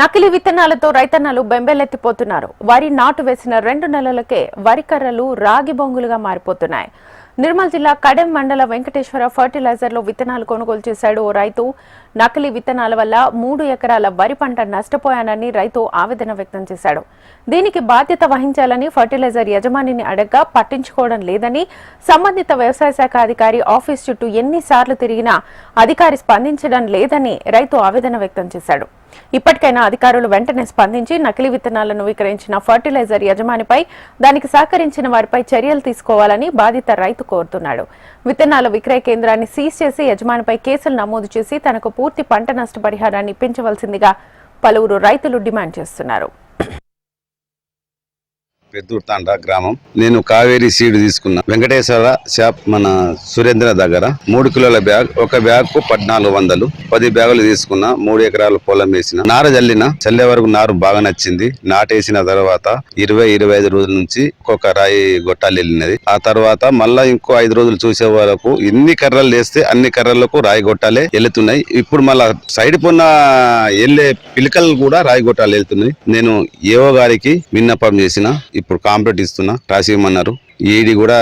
నకిలీ విత్తనాలతో రైతన్నలు బెంబేలెత్తిపోతున్నారు. వరి నాటు వేసిన రెండు నెలలకే వరి కర్రలు రాగి బొంగులుగా మారిపోతున్నాయి. నిర్మల్ జిల్లా కడెం మండల వెంకటేశ్వర ఫర్టిలైజర్లో విత్తనాలు కొనుగోలు చేశాడు ఓ రైతు. నకిలీ విత్తనాల వల్ల మూడు ఎకరాల వరి పంట నష్టపోయానని రైతు ఆవేదన వ్యక్తం చేశాడు. దీనికి బాధ్యత వహించాలని ఫర్టిలైజర్ యజమానిని అడగ్గా పట్టించుకోవడం లేదని సంబంధిత వ్యవసాయ శాఖ అధికారి ఆఫీస్ చుట్టూ ఎన్నిసార్లు తిరిగినా అధికారి స్పందించడం లేదని రైతు ఆవేదన వ్యక్తం చేశాడు. ఇప్పటికైనా అధికారులు వెంటనే స్పందించి నకిలీ విత్తనాలను విక్రయించిన ఫర్టిలైజర్ యజమానిపై దానికి సహకరించిన వారిపై చర్యలు తీసుకోవాలని బాధిత రైతు కోరుతున్నాడు. విత్తనాల విక్రయ కేంద్రాన్ని సీజ్ చేసి యజమానిపై కేసులు నమోదు చేసి తనకు పూర్తి పంట నష్టపరిహారాన్ని ఇప్పించవలసిందిగా పలువురు రైతులు డిమాండ్ చేస్తున్నారు. పెద్దూర్తాండ గ్రామం. నేను కావేరి సీడ్ తీసుకున్నా. వెంకటేశ్వర షాప్ మన సురేంద్ర దగ్గర. మూడు కిలోల బ్యాగ్ ఒక బ్యాగ్కు పద్నాలుగు వందలు. పది బ్యాగులు తీసుకున్నా మూడు ఎకరాల పొలం వేసిన. నార జల్లిన చల్లే వరకు నారు బాగా నచ్చింది. నాటేసిన తర్వాత ఇరవై ఇరవై ఐదు రోజుల నుంచి ఒక్కొక్క రాయి గొట్టాలు వెళ్ళినది. ఆ తర్వాత మళ్ళా ఇంకో ఐదు రోజులు చూసే వరకు ఎన్ని కర్రలు వేస్తే అన్ని కర్రలకు రాయి గొట్టాలే వెళ్తున్నాయి ఇప్పుడు మళ్ళా సైడ్ పొన్న వెళ్ళే పిలకలు కూడా రాయి గొట్టాలు వెళ్తున్నాయి. నేను ఏవో గారికి విన్నపం చేసిన. ఇప్పుడు కాంప్లీట్ ఇస్తున్నా రాసిమన్నారు ఈడి కూడా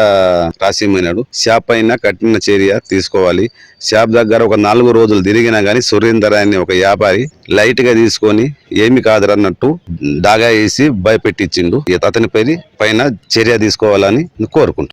రాసిమన్నాడు షాప్ పైన కఠిన చర్య తీసుకోవాలి. షాప్ దగ్గర ఒక నాలుగు రోజులు తిరిగినా కానీ సురేందర్ అనే ఒక వ్యాపారి లైట్గా తీసుకొని ఏమి కాదరన్నట్టు దాగా వేసి భయపెట్టించిండు. అతని పైన చర్య తీసుకోవాలని కోరుకుంటున్నాను.